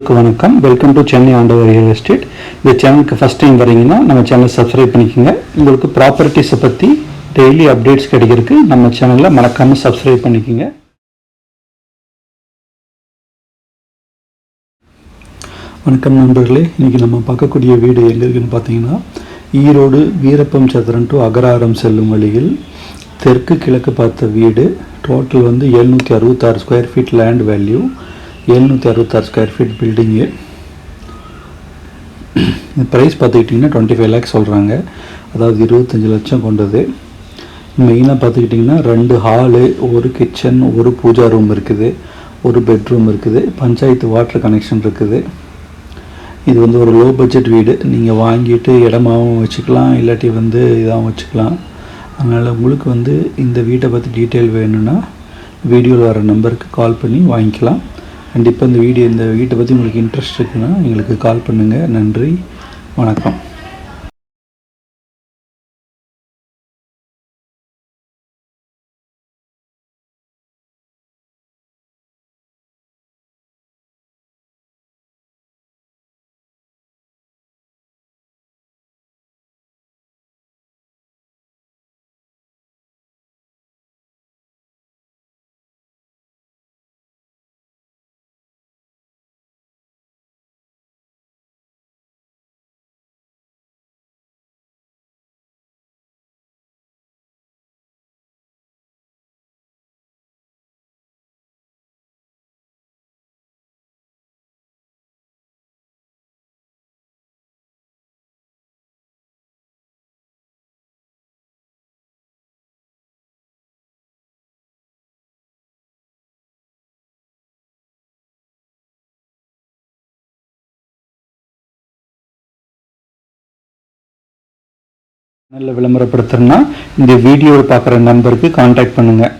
வணக்கம். Welcome to Chennai ஆண்டவர் real estate இந்த சேனலுக்கு ஃபஸ்ட் டைம் வரீங்கன்னா நம்ம சேனலை சப்ஸ்கிரைப் பண்ணிக்கோங்க. உங்களுக்கு ப்ராப்பர்ட்டிஸை பற்றி டெய்லி அப்டேட்ஸ் கிடைக்கிறதுக்கு நம்ம சேனலில் மறக்காமல் சப்ஸ்கிரைப் பண்ணிக்கோங்க. வணக்கம் நண்பர்களே. இன்றைக்கி நம்ம பார்க்கக்கூடிய வீடு எங்கே இருக்குன்னு பார்த்தீங்கன்னா ஈரோடு வீரப்பம் சதுரன் டு அகராரம் செல்லும் வழியில் தெற்கு கிழக்கு பார்த்த வீடு. டோட்டல் வந்து எழுநூற்றி அறுபத்தாறு ஸ்கொயர் ஃபீட் லேண்ட் வேல்யூ எழுநூற்றி அறுபத்தாறு ஸ்கொயர் ஃபீட் பில்டிங்கு ப்ரைஸ் பார்த்துக்கிட்டிங்கன்னா டுவெண்ட்டி ஃபைவ் லேக்ஸ் சொல்கிறாங்க அதாவது இருபத்தஞ்சி லட்சம் கொண்டது. மெயினாக பார்த்துக்கிட்டிங்கன்னா ரெண்டு ஹாலு ஒரு கிச்சன் ஒரு பூஜா ரூம் இருக்குது. ஒரு பெட்ரூம் இருக்குது. பஞ்சாயத்து வாட்டர் கனெக்ஷன் இருக்குது. இது வந்து ஒரு லோ பட்ஜெட் வீடு. நீங்கள் வாங்கிட்டு இடமாகவும் வச்சுக்கலாம் இல்லாட்டி வந்து இதாகவும் வச்சுக்கலாம். அதனால் உங்களுக்கு வந்து இந்த வீட்டை பற்றி டீட்டெயில் வேணும்னா வீடியோவில் வர நம்பருக்கு கால் பண்ணி வாங்கிக்கலாம். கண்டிப்பாக இந்த வீடியோ இந்த வீட்டை பற்றி உங்களுக்கு இன்ட்ரெஸ்ட் இருக்குன்னா எங்களுக்கு கால் பண்ணுங்கள் நன்றி. வணக்கம். சேனலில் விளம்பரப்படுத்துறேன்னா இந்த வீடியோவை பார்க்குற நம்பருக்கு காண்டாக்ட் பண்ணுங்கள்